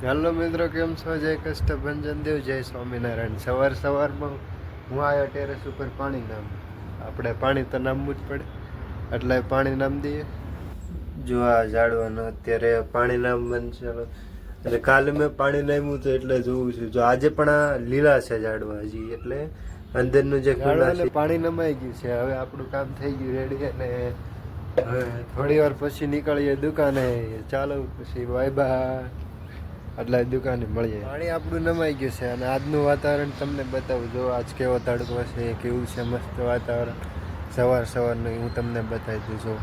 Hello મિત્રો કેમ છો? જય કષ્ટભંજન દેવ જય સ્વામિનારાયણ. સવાર સવારમાં હું આવ્યો ટેરેસ ઉપર પાણી નામ. આપણે પાણી તો નામવું જ પડે એટલે પાણી નામ દઈએ. જો આ ઝાડવાનું અત્યારે પાણી નામ બનશે એટલે કાલે મેં પાણી નામ્યું તો એટલે જોવું છું. જો આજે પણ આ લીલા છે ઝાડવા હજી એટલે અંદરનું જે પાણી નમાઈ ગયું છે. હવે આપણું કામ થઈ ગયું રેડી અને હવે થોડી વાર પછી નીકળીએ દુકાને. ચાલો પછી બાય બાય એટલે દુકાને મળીએ. પાણી આપણું નમાઈ ગયું છે અને આજનું વાતાવરણ તમને બતાવું. જો આજ કેવો તડકો છે, કેવું છે મસ્ત વાતાવરણ. સવાર સવારનું હું તમને બતાવી દઉં છું.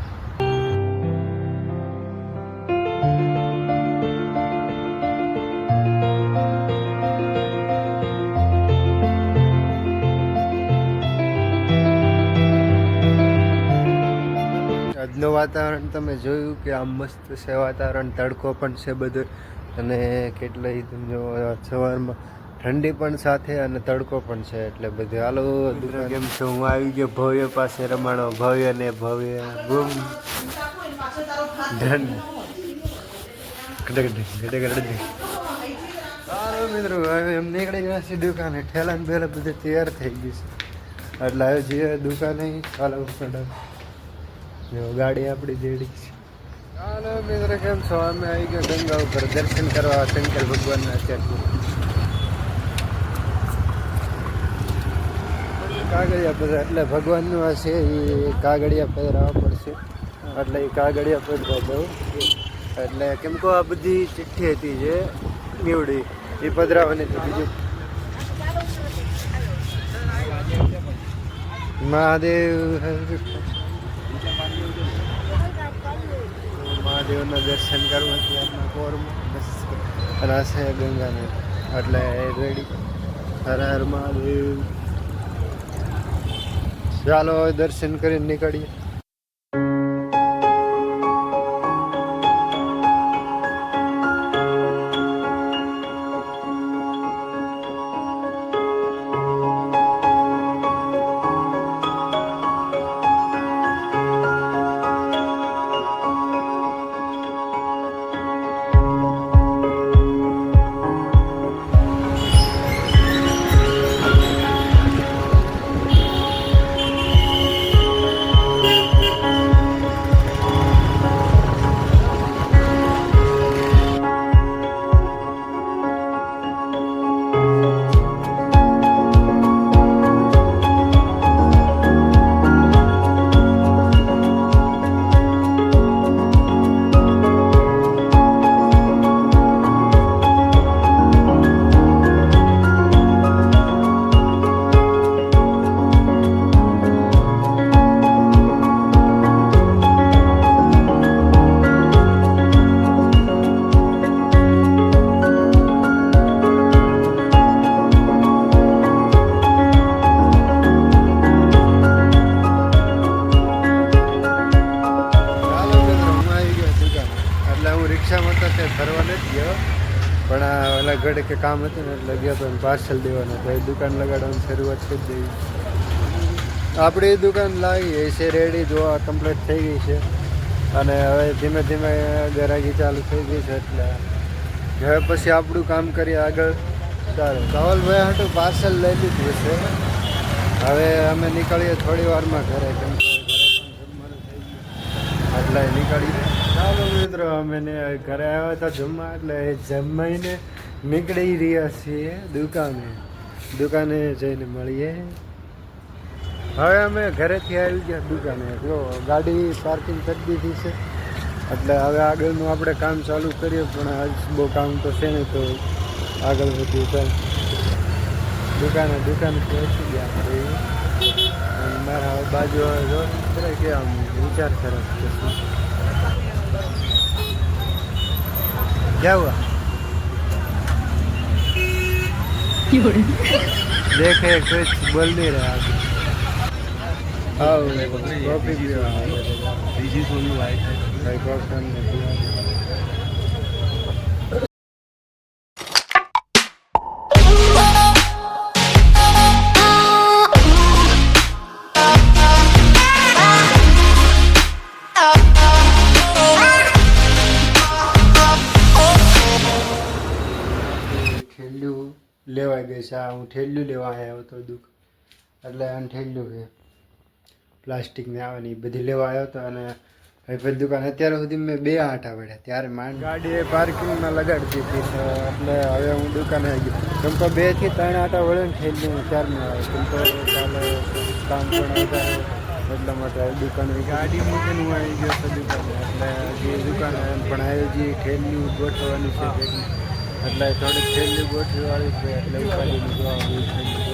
આજનું વાતાવરણ તમે જોયું કે આમ મસ્ત છે વાતાવરણ, તડકો પણ છે બધું. અને કેટલાય તમે જો સવારમાં ઠંડી પણ સાથે અને તડકો પણ છે એટલે બધું હાલો દુકાન કેમ છે? હું આવી ગયો ભવ્ય પાસે રમાણો ભવ્ય ને ભવ્ય. ગુમ. ધન. મિત્રો હવે એમ નીકળી ગયા છે દુકાને. ઠેલા ને પહેલાં બધું તૈયાર થઈ ગયું છે. એટલે હવે જે દુકાને ચાલો જો ગાડી આપણી જેડી છે. ચાલો મિત્ર, કેમ છો? અમે આવી ગયા ગંગા ઉપર દર્શન કરવા, શંકર ભગવાનના અત્યારે કાગળિયા પધરા એટલે ભગવાનનું આ છે, એ કાગળિયા પધરાવા પડશે. એટલે એ કાગળિયા પધરા દઉં. એટલે કેમ કહો આ બધી ચિઠ્ઠી હતી જે નીવડી. એ પધરાવાની હતી બીજું. મહાદેવ મહાદેવના દર્શન કરવા ત્યારના કોરમાં બસ રાશે ગંગાને. એટલે રેડી. હર હર મહાદેવ. ચાલો દર્શન કરીને નીકળીએ. તો ફરવા નથી ગયો. પણ આ ઓલા ઘડે કે કામ હતું ને એટલે ગયો તો પાર્સલ દેવાનું તો એ દુકાન લગાડવાની શરૂઆત કરી દેવી. આપણી દુકાન એ છે રેડી જોવા કમ્પ્લીટ થઈ ગઈ છે. અને હવે ધીમે ધીમે ગરાગી ચાલુ થઈ ગઈ છે એટલે હવે પછી આપણું કામ કરીએ આગળ. સારું ધવલભાઈ હાટું પાર્સલ લઈ લીધું છે. હવે અમે નીકળીએ થોડી વારમાં ઘરે, કેમ એટલે નીકળી ચાલો મિત્રો, અમે ઘરે આવ્યા હતા જમવા, એટલે જમાઈને નીકળી રહ્યા છીએ દુકાને. દુકાને જઈને મળીએ. હવે અમે ઘરેથી આવી ગયા દુકાને. જો, ગાડી પાર્કિંગ કરી દીધી છે. એટલે હવે આગળનું આપણે કામ ચાલુ કરીએ, પણ આજ બહુ કામ તો છે ને તો આગળ વધ્યું કામ દુકાને, દુકાન પહોંચી ગયા મારા બાજુ હવે વિચાર કરે કે આમ વિચાર સરસ કે શું क्या हुआ देखे कुछ बोल नहीं रहा अभी हाँ कॉफी भी भाई कॉफी हमने पिया લેવા ગઈ છે. આ હું ઠેલ્યું લેવા આવ્યો હતો દુઃખ. એટલે એમ ઠેલ્યું છે. પ્લાસ્ટિકની આવે ને એ બધી લેવા આવ્યો હતો અને ભાઈભાઈ દુકાન અત્યાર સુધી મેં બે આંટા પડ્યા. ત્યારે માંડ ગાડી એ પાર્કિંગમાં લગાડી દીધી એટલે હવે હું દુકાને આવી ગયો. કેમ તો બેથી ત્રણ આંટા વળે ને ઠેલ્યું ત્યાર આવે. કેમ તો ચાલે કામ પણ એટલા માટે દુકાન ગાડી મૂકીને હું આવી ગયો છું દુકાને. એટલે જે દુકાન પણ આવ્યો જે ઠેલ્યું ગોઠવવાનું છે એટલે થોડીક છેલ્લી ગોઠવી વાળી છે, એટલે ઉપાડી લીધો આવી છેલ્લી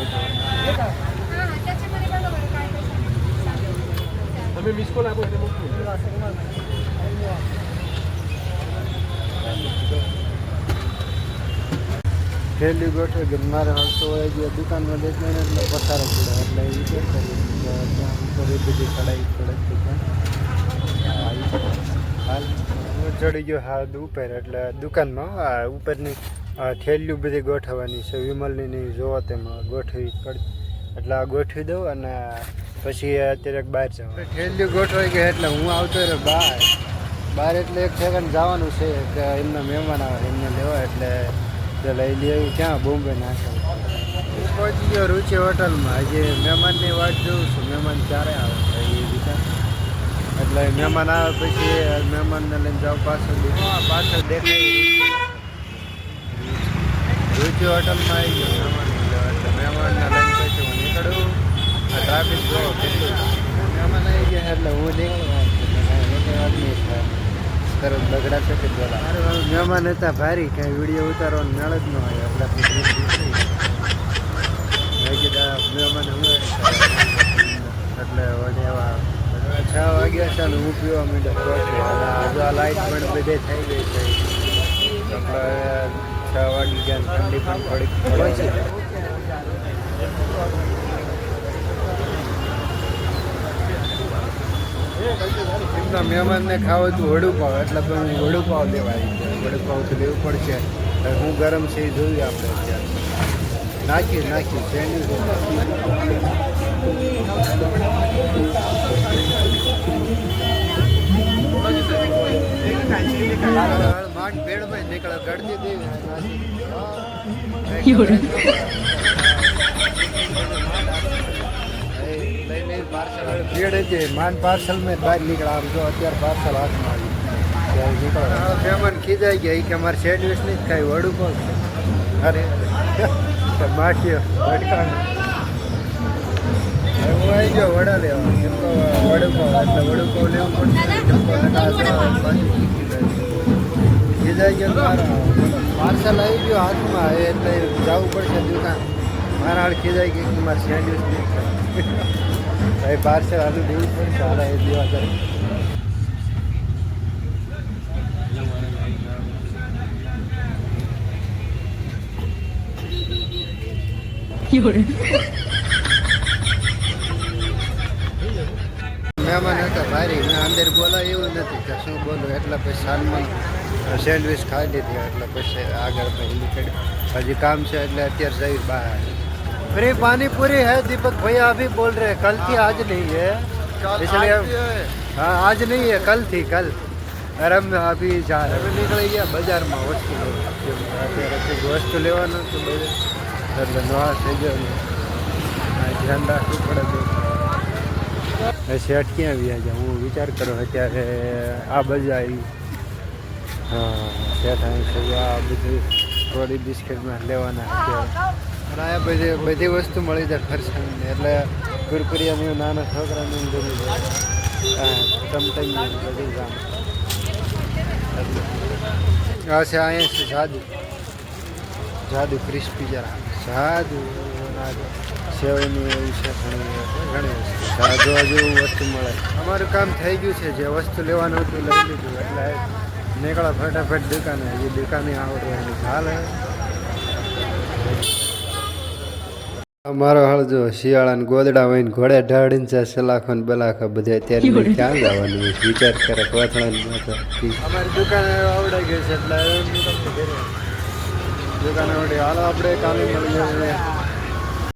તમે મિસ કોલ એટલે મૂકી. છેલ્લી ગોઠવે, કે મારે હલતો હોય જે દુકાનમાં દેખાય ને એટલે પસારો પડે, એટલે એ કે ત્યાં ઉપર એ બધી ચડાઈ પડે હાલ ચડી ગયો હા ઉપર, એટલે દુકાનમાં, આ ઉપરની થેલીઓ બધી ગોઠવવાની છે, વિમલની નહીં જોવા તેમાં ગોઠવી પડતી એટલે આ ગોઠવી દઉં અને પછી અત્યારે બહાર જવાનું. થેલીઓ ગોઠવાઈ ગઈ એટલે હું આવતો રહ્યો બહાર. બહાર એટલે એક સેકન્ડ જવાનું છે કે એમના મહેમાન આવે, એમને લેવા, એટલે તો લઈ લેવું ક્યાં બોમ્બે નાખે હું પહોંચી ગયો રૂચિ હોટલમાં. આજે મહેમાનની વાત જોઉં છું, મહેમાન ક્યારે આવે? એટલે મહેમાન આવે પછી મહેમાનને લઈને જાઉં પાછળ પાછળ દેખાય. રૂચિ હોટલમાં આવી ગયો મહેમાન એટલે મહેમાનને લઈને પછી હું નીકળું. આ ટ્રાફિક જોવો કેટલું મહેમાન આવી ગયા એટલે હું નીકળવા તરત બગડા છે કે બોલા. મહેમાન હતા ભારી. કાંઈ વીડિયો ઉતારવાનો મેળ જ ન હોય. એટલે મહેમાન હોય એટલે વડે એવા છ વાગ્યા છે અને હું પીવા માંડ્યો. હજુ આ લાઇટ પણ બધે થઈ ગઈ છે. છ વાગી ગયા ઠંડી પણ થોડીક પડે છે. એમના મહેમાનને ખાવું હતું વડુપાવ એટલે તો હું વડુપાવ લેવા આવી ગયો. વડુપાવ તો લેવું પડશે. હું ગરમ છે એ જોઈએ આપણે અત્યારે. નાખી નાખી સેન્ડવીચ માંડ પેડમાં નીકળે ગળદી ભીડ હતી માન પાર્સલ મેં બહાર નીકળ્યા આમ જો અત્યારે પાર્સલ હાથમાં આવ્યું ત્યારે નીકળ્યા મહેમાન ખીજાઈ ગયા ઈ કે અમારે સેન્ડવીચ નહીં ખાઈ વડું પણ અરે તો માખ્યો વડકાણ હું આવી ગયો વડા લેવા કેમ તો વડુપાવ એટલે વડુપાવ લેવું પડશે પાર્સલ આવી ગયો હાથમાં. એટલે જવું પડશે દુકાન. મારા હાડ ખીજાઈ ગઈ કે મારે સેન્ડવીચ ભાઈ પાર્સલ હાલ દેવું પડશે. હાલા એ દેવા જાય. મહેમાન હતા ભારી. મેં અંદર બોલાય એવું નથી કે શું બોલું. એટલા પછી સાલમાં સેન્ડવિચ ખાઈ લીધી એટલે પછી આગળ પછી નીકળી હજી કામ છે એટલે અત્યારે જઈ બહાર फ्री पानी पूरी है दीपक भैया अभी बोल रहे हैं कल थी आज नहीं है इसलिए हाँ आज नहीं है कल थी कल अरे हम अभी जा रहे हैं નીકળી ગયા બજારમાં વસ્તુ લેવા અત્યારે કંઈક વસ્તુ લેવાનું તો બધે એટલે નવા થઈ ગયો ધ્યાન રાખવું પડે તો શેઠ ક્યાં આવ્યા છે હું વિચાર કરું અત્યારે આ બાજુ આવી હા શેઠ આ બધું થોડી બિસ્કિટમાં લેવાના અત્યારે આ બધી બધી વસ્તુ મળી જાય ફરસાણની એટલે કુરકુરિયાની નાના છોકરાની ચમચમ બધી કામ આ છે અહીંયા છે જાદુ જાદુ ક્રિસ્પી જરા જાદુ સેવની એવું છે ઘણી વસ્તુ જાદુ હજુ વસ્તુ મળે અમારું કામ થઈ ગયું છે, જે વસ્તુ લેવાનું હતું લઈ લીધું. એટલે નીકળા ફટાફટ દુકાને. એ દુકાને આવડે હાલ અમારો હાલ જો શિયાળાને ગોદડા વહીને ને ઘોડે ઢાળીને છે સલાખો ને બલાખો બધે અત્યારે ક્યાં જવાનું હોય? વિચાર કરે કોથળા અમારી દુકાન આવડે ગઈ છે એટલે દુકાને આવડે હાલો આપણે કાલે મળી જઈએ.